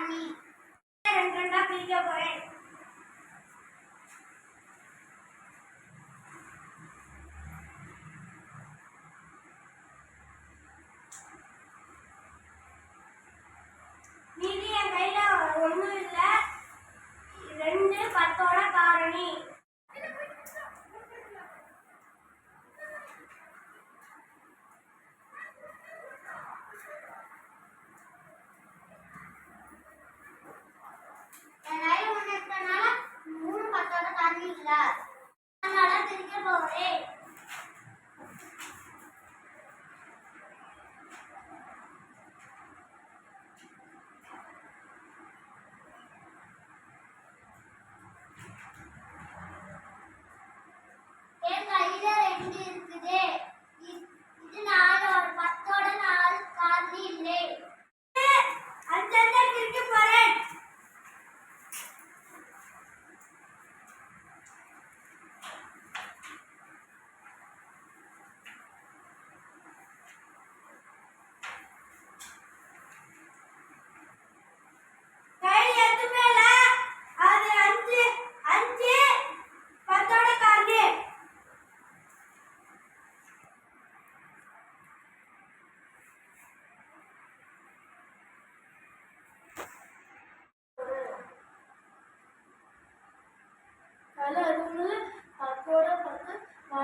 பத்தோட தண்ணி ரெண்டு ரெண்டா பிரிக்க போறேன் கையில ஒண்ணு இருக்கனால மூணு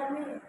எல்லாமே